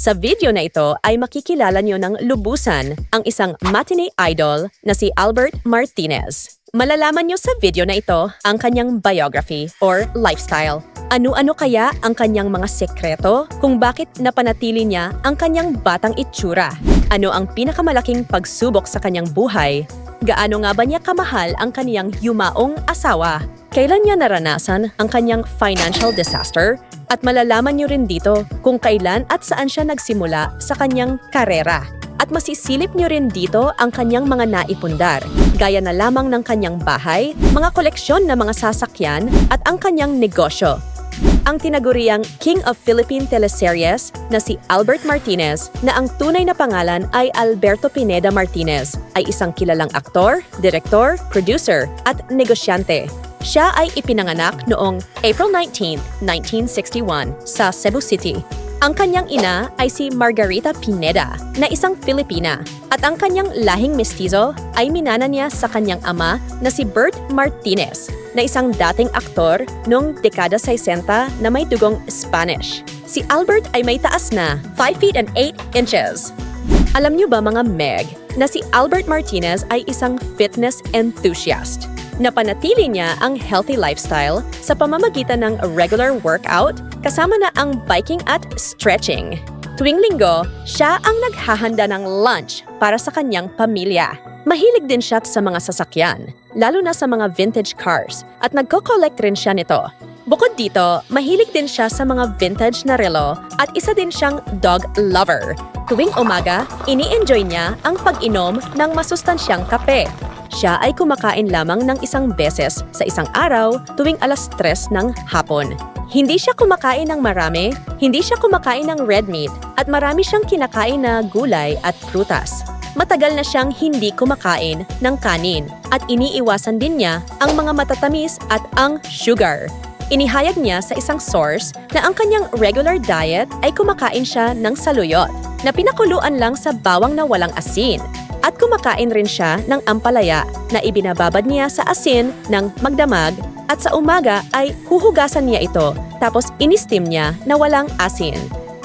Sa video na ito ay makikilala nyo ng lubusan ang isang matinee idol na si Albert Martinez. Malalaman nyo sa video na ito ang kanyang biography or lifestyle. Ano-ano kaya ang kanyang mga sekreto kung bakit napanatili niya ang kanyang batang itsura? Ano ang pinakamalaking pagsubok sa kanyang buhay? Gaano nga ba niya kamahal ang kaniyang yumaong asawa? Kailan niya naranasan ang kanyang financial disaster? At malalaman niyo rin dito kung kailan at saan siya nagsimula sa kanyang karera. At masisilip niyo rin dito ang kanyang mga naipundar, gaya na lamang ng kanyang bahay, mga koleksyon na mga sasakyan at ang kanyang negosyo. Ang tinaguriang King of Philippine Teleseries na si Albert Martinez na ang tunay na pangalan ay Alberto Pineda Martinez ay isang kilalang aktor, direktor, producer at negosyante. Siya ay ipinanganak noong April 19, 1961 sa Cebu City. Ang kanyang ina ay si Margarita Pineda na isang Filipina at ang kanyang lahing mestizo ay minana niya sa kanyang ama na si Bert Martinez na isang dating aktor noong dekada 60 na may dugong Spanish. Si Albert ay may taas na 5 feet and 8 inches. Alam niyo ba mga Meg na si Albert Martinez ay isang fitness enthusiast? Napanatili niya ang healthy lifestyle sa pamamagitan ng regular workout kasama na ang biking at stretching. Tuwing linggo, siya ang naghahanda ng lunch para sa kanyang pamilya. Mahilig din siya sa mga sasakyan, lalo na sa mga vintage cars, at nagko-collect rin siya nito. Bukod dito, mahilig din siya sa mga vintage na relo at isa din siyang dog lover. Tuwing umaga, ini-enjoy niya ang pag-inom ng masustansyang kape. Siya ay kumakain lamang ng isang beses sa isang araw tuwing alas 3 ng hapon. Hindi siya kumakain ng marami, hindi siya kumakain ng red meat, at marami siyang kinakain na gulay at prutas. Matagal na siyang hindi kumakain ng kanin at iniiwasan din niya ang mga matatamis at ang sugar. Inihayag niya sa isang source na ang kanyang regular diet ay kumakain siya ng saluyot na pinakuluan lang sa bawang na walang asin at kumakain rin siya ng ampalaya na ibinababad niya sa asin ng magdamag at sa umaga ay huhugasan niya ito tapos inistim niya na walang asin.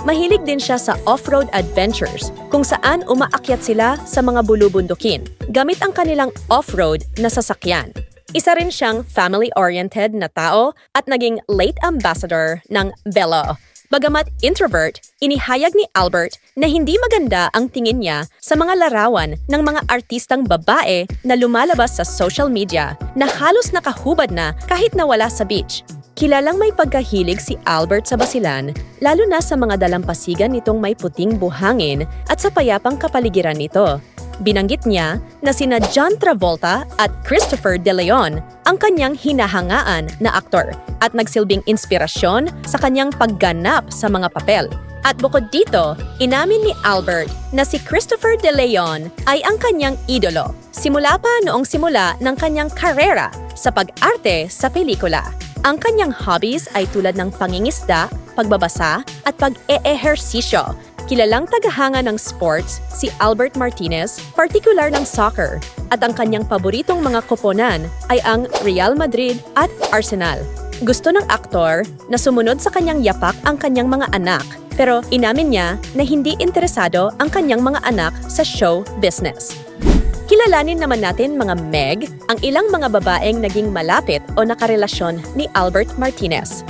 Mahilig din siya sa off-road adventures kung saan umaakyat sila sa mga bulubundukin gamit ang kanilang off-road na sasakyan. Isa rin siyang family-oriented na tao at naging late ambassador ng Belo Bagamat introvert, inihayag ni Albert na hindi maganda ang tingin niya sa mga larawan ng mga artistang babae na lumalabas sa social media na halos nakahubad na kahit nawala sa beach. Kilalang may pagkahilig si Albert sa basilan, lalo na sa mga dalampasigan nitong may puting buhangin at sa payapang kapaligiran nito. Binanggit niya na sina John Travolta at Christopher De Leon ang kanyang hinahangaan na aktor at nagsilbing inspirasyon sa kanyang pagganap sa mga papel. At bukod dito, inamin ni Albert na si Christopher De Leon ay ang kanyang idolo simula pa noong simula ng kanyang karera sa pag-arte sa pelikula. Ang kanyang hobbies ay tulad ng pangingisda, pagbabasa at pag-eehersisyo Kilalang tagahanga ng sports si Albert Martinez, partikular ng soccer, at ang kanyang paboritong mga koponan ay ang Real Madrid at Arsenal. Gusto ng aktor na sumunod sa kanyang yapak ang kanyang mga anak, pero inamin niya na hindi interesado ang kanyang mga anak sa show business. Kilalanin naman natin mga Meg, ang ilang mga babaeng naging malapit o nakarelasyon ni Albert Martinez.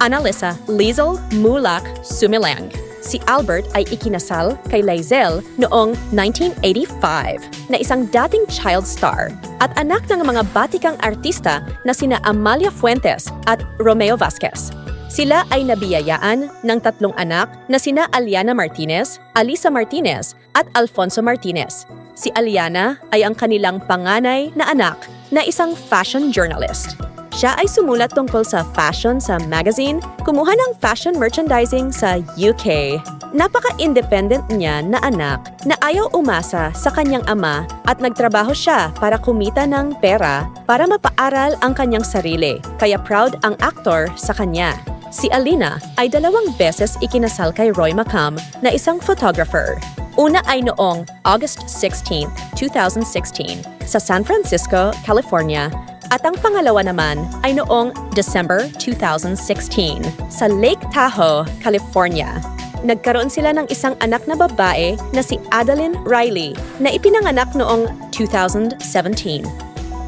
Analisa Lizel Mulak Sumilang si Albert ay ikinasal kay Lizel noong 1985 na isang dating child star at anak ng mga batikang artista na sina Amalia Fuentes at Romeo Vasquez. Sila ay nabiyayaan ng tatlong anak na sina Aliana Martinez, Alisa Martinez at Alfonso Martinez. Si Aliana ay ang kanilang panganay na anak na isang fashion journalist. Siya ay sumulat tungkol sa fashion sa magazine, kumuha ng fashion merchandising sa UK. Napaka-independent niya na anak na ayaw umasa sa kanyang ama at nagtrabaho siya para kumita ng pera para mapaaral ang kanyang sarili, kaya proud ang aktor sa kanya. Si Alina ay dalawang beses ikinasal kay Roy Macam na isang photographer. Una ay noong August 16, 2016 sa San Francisco, California at ang pangalawa naman ay noong December 2016 sa Lake Tahoe, California. nagkaroon sila ng isang anak na babae na si Adeline Riley na ipinanganak noong 2017.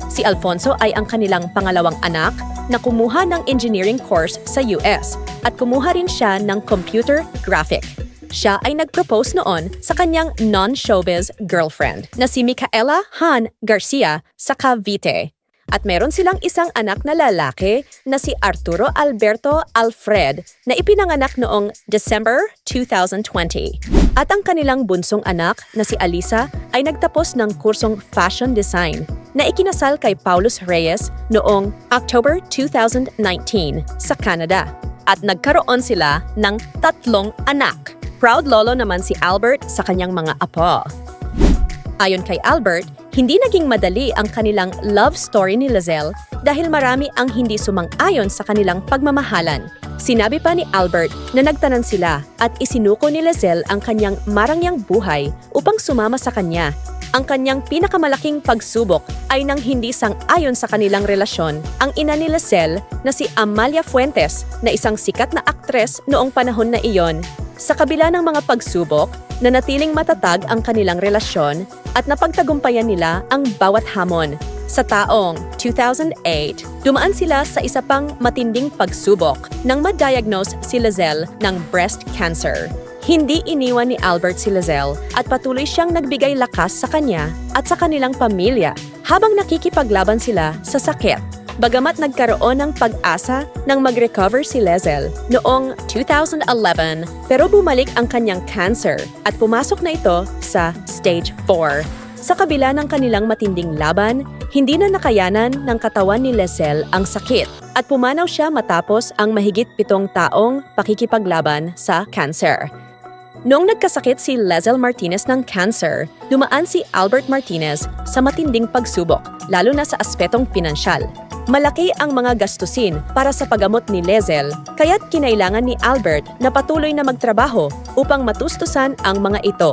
Si Alfonso ay ang kanilang pangalawang anak na kumuha ng engineering course sa US at kumuha rin siya ng computer graphic. Siya ay nag-propose noon sa kanyang non-showbiz girlfriend na si Micaela Han Garcia sa Cavite. At meron silang isang anak na lalaki na si Arturo Alberto Alfred na ipinanganak noong December 2020. At ang kanilang bunsong anak na si Alisa ay nagtapos ng kursong fashion design na ikinasal kay Paulus Reyes noong October 2019 sa Canada. At nagkaroon sila ng tatlong anak. Proud lolo naman si Albert sa kanyang mga apo. Ayon kay Albert, hindi naging madali ang kanilang love story ni Lizelle dahil marami ang hindi sumang-ayon sa kanilang pagmamahalan. Sinabi pa ni Albert na nagtanan sila at isinuko ni Lizelle ang kanyang marangyang buhay upang sumama sa kanya. Ang kanyang pinakamalaking pagsubok ay nang hindi sang-ayon sa kanilang relasyon ang ina ni Lizelle na si Amalia Fuentes na isang sikat na aktres noong panahon na iyon. Sa kabila ng mga pagsubok, nanatiling matatag ang kanilang relasyon at napagtagumpayan nila ang bawat hamon. Sa taong 2008, dumaan sila sa isa pang matinding pagsubok nang ma-diagnose si Lizelle ng breast cancer. Hindi iniwan ni Albert si Lizelle at patuloy siyang nagbigay lakas sa kanya at sa kanilang pamilya habang nakikipaglaban sila sa sakit. Bagamat nagkaroon ng pag-asa nang mag-recover si Lizelle noong 2011, pero bumalik ang kanyang cancer at pumasok na ito sa stage 4. Sa kabila ng kanilang matinding laban, hindi na nakayanan ng katawan ni Lizelle ang sakit at pumanaw siya matapos ang mahigit pitong taong pakikipaglaban sa cancer. Noong nagkasakit si Lizelle Martinez ng cancer, dumaan si Albert Martinez sa matinding pagsubok, lalo na sa aspetong pinansyal. Malaki ang mga gastusin para sa paggamot ni Lizelle, kaya't kinailangan ni Albert na patuloy na magtrabaho upang matustusan ang mga ito.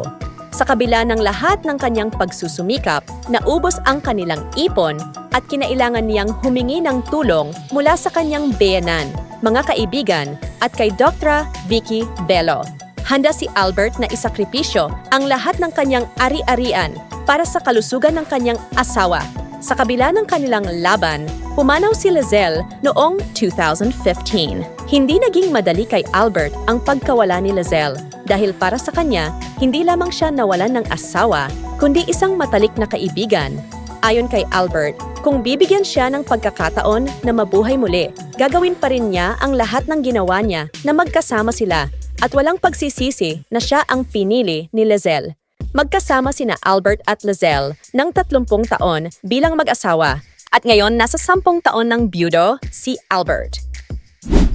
Sa kabila ng lahat ng kanyang pagsusumikap, naubos ang kanilang ipon at kinailangan niyang humingi ng tulong mula sa kanyang beyanan, mga kaibigan at kay Dr. Vicky Bello. Handa si Albert na isakripisyo ang lahat ng kanyang ari-arian para sa kalusugan ng kanyang asawa. Sa kabila ng kanilang laban, pumanaw si Lizelle noong 2015. Hindi naging madali kay Albert ang pagkawala ni Lizelle dahil para sa kanya, hindi lamang siya nawalan ng asawa, kundi isang matalik na kaibigan. Ayon kay Albert, kung bibigyan siya ng pagkakataon na mabuhay muli, gagawin pa rin niya ang lahat ng ginawa niya na magkasama sila at walang pagsisisi na siya ang pinili ni Lizelle. Magkasama sina Albert at Lizelle ng 30 taon bilang mag-asawa at ngayon nasa 10 taon ng byudo si Albert.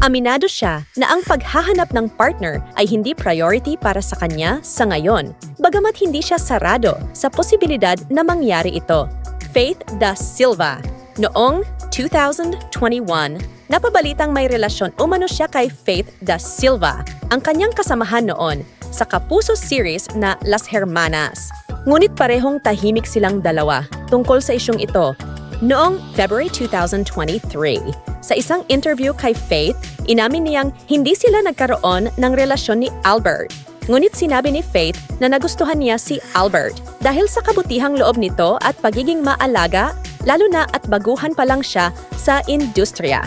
Aminado siya na ang paghahanap ng partner ay hindi priority para sa kanya sa ngayon, bagamat hindi siya sarado sa posibilidad na mangyari ito. Faith Da Silva, noong 2021, napabalitang may relasyon umano siya kay Faith Da Silva, ang kanyang kasamahan noon sa Kapuso series na Las Hermanas. Ngunit parehong tahimik silang dalawa tungkol sa isyong ito noong February 2023. Sa isang interview kay Faith, inamin niyang hindi sila nagkaroon ng relasyon ni Albert. Ngunit sinabi ni Faith na nagustuhan niya si Albert dahil sa kabutihang loob nito at pagiging maalaga, lalo na at baguhan pa lang siya sa industriya.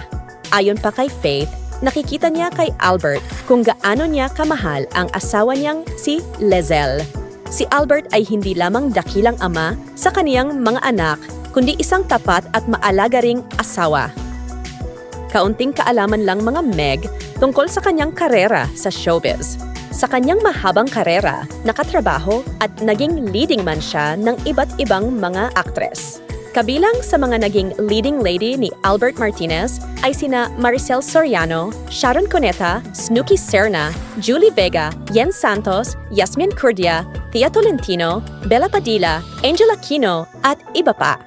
Ayon pa kay Faith, nakikita niya kay Albert kung gaano niya kamahal ang asawa niyang si Lizelle. Si Albert ay hindi lamang dakilang ama sa kaniyang mga anak, kundi isang tapat at maalaga ring asawa. Kaunting kaalaman lang mga Meg tungkol sa kanyang karera sa showbiz. Sa kanyang mahabang karera, nakatrabaho at naging leading man siya ng iba't ibang mga aktres. Kabilang sa mga naging leading lady ni Albert Martinez ay sina Maricel Soriano, Sharon Cuneta, Snooki Serna, Julie Vega, Yen Santos, Yasmin Curdia, Tia Tolentino, Bella Padilla, Angel Aquino at iba pa.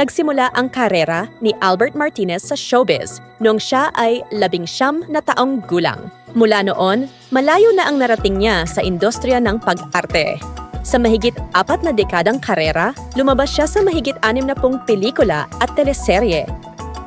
Nagsimula ang karera ni Albert Martinez sa showbiz noong siya ay labing siyam na taong gulang. Mula noon, malayo na ang narating niya sa industriya ng pag-arte. Sa mahigit apat na dekadang karera, lumabas siya sa mahigit anim na pong pelikula at teleserye.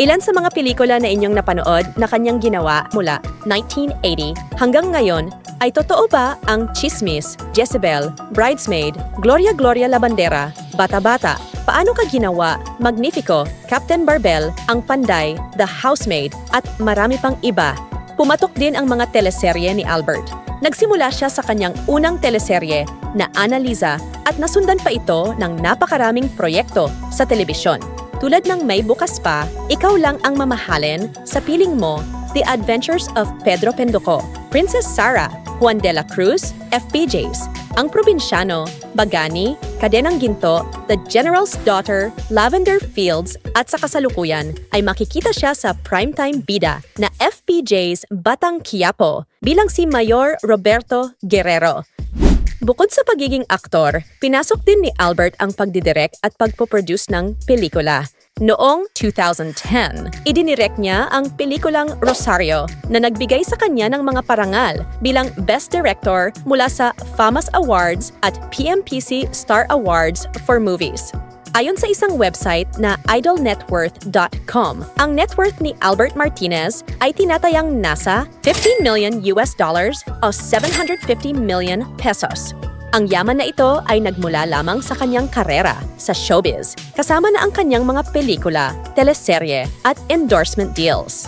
Ilan sa mga pelikula na inyong napanood na kanyang ginawa mula 1980 hanggang ngayon ay totoo ba ang Chismis, Jezebel, Bridesmaid, Gloria Gloria Labandera, Bata Bata, Paano Ka Ginawa, Magnifico, Captain Barbell, Ang Panday, The Housemaid, at marami pang iba. Pumatok din ang mga teleserye ni Albert. Nagsimula siya sa kanyang unang teleserye na Annalisa at nasundan pa ito ng napakaraming proyekto sa telebisyon. Tulad ng May Bukas Pa, Ikaw Lang Ang Mamahalin, Sa Piling Mo, The Adventures of Pedro Pendoco, Princess Sarah, Juan de la Cruz, FPJs, Ang Probinsyano, Bagani, Kadenang Ginto, The General's Daughter, Lavender Fields, at sa kasalukuyan ay makikita siya sa primetime bida na FPJ's Batang Quiapo bilang si Mayor Roberto Guerrero. Bukod sa pagiging aktor, pinasok din ni Albert ang pagdidirect at pagpoproduce ng pelikula. Noong 2010, idinirect niya ang pelikulang Rosario na nagbigay sa kanya ng mga parangal bilang Best Director mula sa FAMAS Awards at PMPC Star Awards for Movies. Ayon sa isang website na idolnetworth.com, ang net worth ni Albert Martinez ay tinatayang nasa 15 million US dollars o 750 million pesos. Ang yaman na ito ay nagmula lamang sa kanyang karera sa showbiz, kasama na ang kanyang mga pelikula, teleserye at endorsement deals.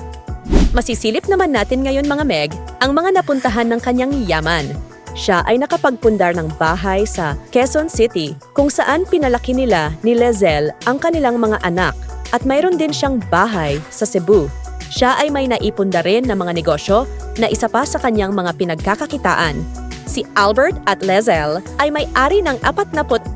Masisilip naman natin ngayon mga Meg ang mga napuntahan ng kanyang yaman. Siya ay nakapagpundar ng bahay sa Quezon City kung saan pinalaki nila ni Lezel ang kanilang mga anak at mayroon din siyang bahay sa Cebu. Siya ay may naipunda rin na mga negosyo na isa pa sa kanyang mga pinagkakakitaan. Si Albert at Lezel ay may-ari ng 46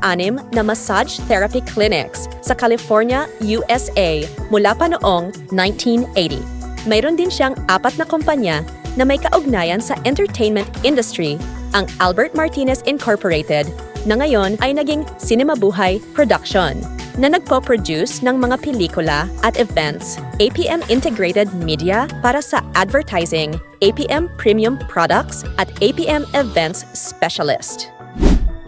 na massage therapy clinics sa California, USA mula pa noong 1980. Mayroon din siyang apat na kumpanya na may kaugnayan sa entertainment industry, ang Albert Martinez Incorporated, na ngayon ay naging Cinema Buhay Production, na nagpo-produce ng mga pelikula at events, APM Integrated Media para sa advertising, APM Premium Products at APM Events Specialist.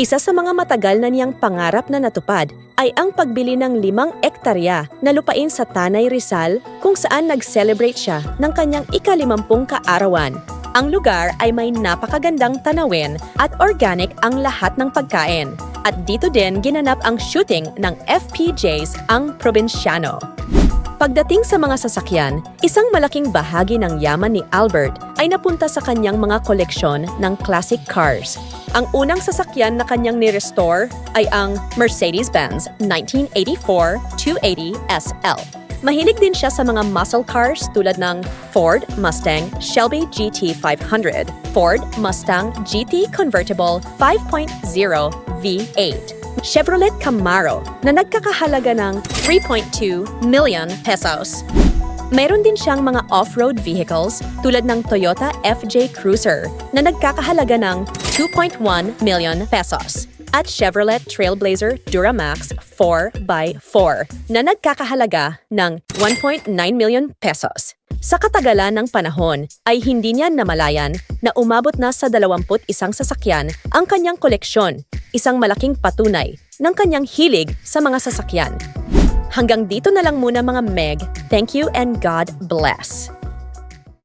Isa sa mga matagal na niyang pangarap na natupad ay ang pagbili ng limang ektarya na lupain sa Tanay Rizal kung saan nag-celebrate siya ng kanyang ikalimampung kaarawan. Ang lugar ay may napakagandang tanawin at organic ang lahat ng pagkain. At dito din ginanap ang shooting ng FPJs ang Provinciano. Pagdating sa mga sasakyan, isang malaking bahagi ng yaman ni Albert ay napunta sa kanyang mga koleksyon ng classic cars. Ang unang sasakyan na kanyang ni-restore ay ang Mercedes-Benz 1984 280 SL. Mahilig din siya sa mga muscle cars tulad ng Ford Mustang Shelby GT 500, Ford Mustang GT Convertible 5.0 V8, Chevrolet Camaro na nagkakahalaga ng 3.2 million pesos. Mayroon din siyang mga off-road vehicles tulad ng Toyota FJ Cruiser na nagkakahalaga ng 2.1 million pesos at Chevrolet Trailblazer Duramax 4x4 na nagkakahalaga ng 1.9 million pesos. Sa katagalan ng panahon ay hindi niya namalayan na umabot na sa 21 sasakyan ang kanyang koleksyon, isang malaking patunay ng kanyang hilig sa mga sasakyan. Hanggang dito na lang muna mga Meg. Thank you and God bless.